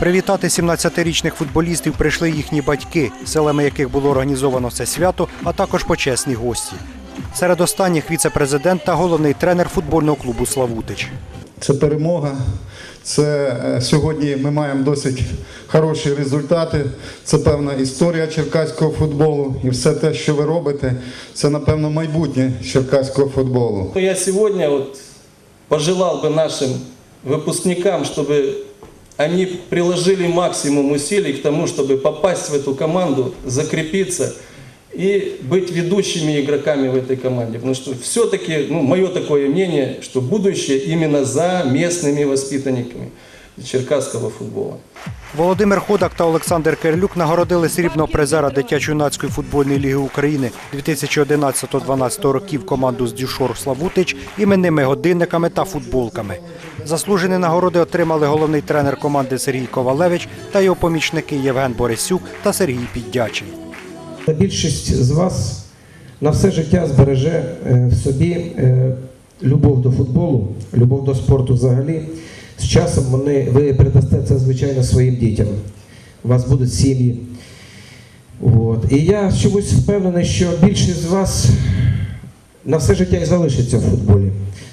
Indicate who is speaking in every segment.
Speaker 1: Привітати 17-річних футболістів прийшли їхні батьки, селами яких було організовано це свято, а також почесні гості. Серед останніх віце-президент та головний тренер футбольного клубу Славутич.
Speaker 2: Це перемога. Це е, сьогодні ми маємо досить хороші результати. Це певна історія черкаського футболу. І все те, що ви робите, це напевно майбутнє черкаського футболу.
Speaker 3: Я сегодня вот пожелал бы нашим выпускникам, чтобы они приложили максимум усилий к тому, чтобы попасть в эту команду, закрепиться и быть ведущими игроками в этой команде. Потому что все-таки, ну, мое такое мнение, что будущее именно за местными воспитанниками черкасского футбола.
Speaker 1: Володимир Ходак та Олександр Кирлюк нагородили срібного призера дитячо-юнацької футбольної ліги України 2011-12 років команду з Дюшор Славутич іменними годинниками та футболками. Заслужені нагороди отримали головний тренер команди Сергій Ковалевич та його помічники Євген Борисюк та Сергій Піддячий.
Speaker 4: Більшість з вас на все життя збереже е, в собі е, любов до футболу, любов до спорту взагалі. Часом вони, ви передасте це, звичайно, своїм дітям. У вас будуть сім'ї. І я чомусь впевнений, що більшість з вас на все життя і залишиться в футболі.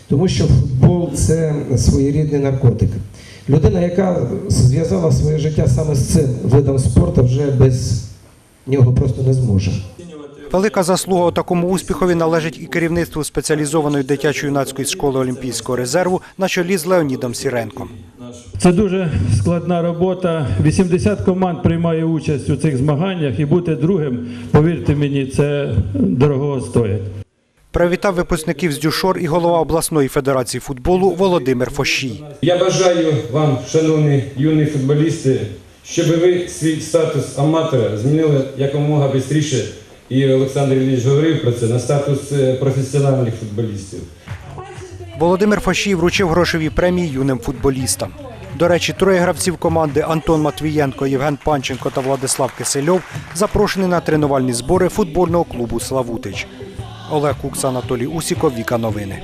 Speaker 4: Тому що футбол це своєрідний наркотик. Людина, яка зв'язала своє життя саме з цим видом спорту, вже без нього просто не зможе.
Speaker 1: Велика заслуга у такому успіхові належить і керівництву спеціалізованої дитячо-юнацької школи Олімпійського резерву на чолі з Леонідом Сіренком.
Speaker 5: Це дуже складна робота. 80 команд приймає участь у цих змаганнях і бути другим, повірте мені, це дорого стоїть.
Speaker 1: Привітав випускників з Дюшор і голова обласної федерації футболу Володимир Фощій.
Speaker 6: Я бажаю вам, шановні юні футболісти, щоб ви свій статус аматора змінили якомога швидше. І Олександр Ілліч говорив про це на статус е, професіональних футболістів.
Speaker 1: Володимир Фашій вручив грошові премії юним футболістам. До речі, троє гравців команди Антон Матвієнко, Євген Панченко та Владислав Кисельов запрошені на тренувальні збори футбольного клубу Славутич. Олег Кукс, Анатолій Усіков, Віка Новини.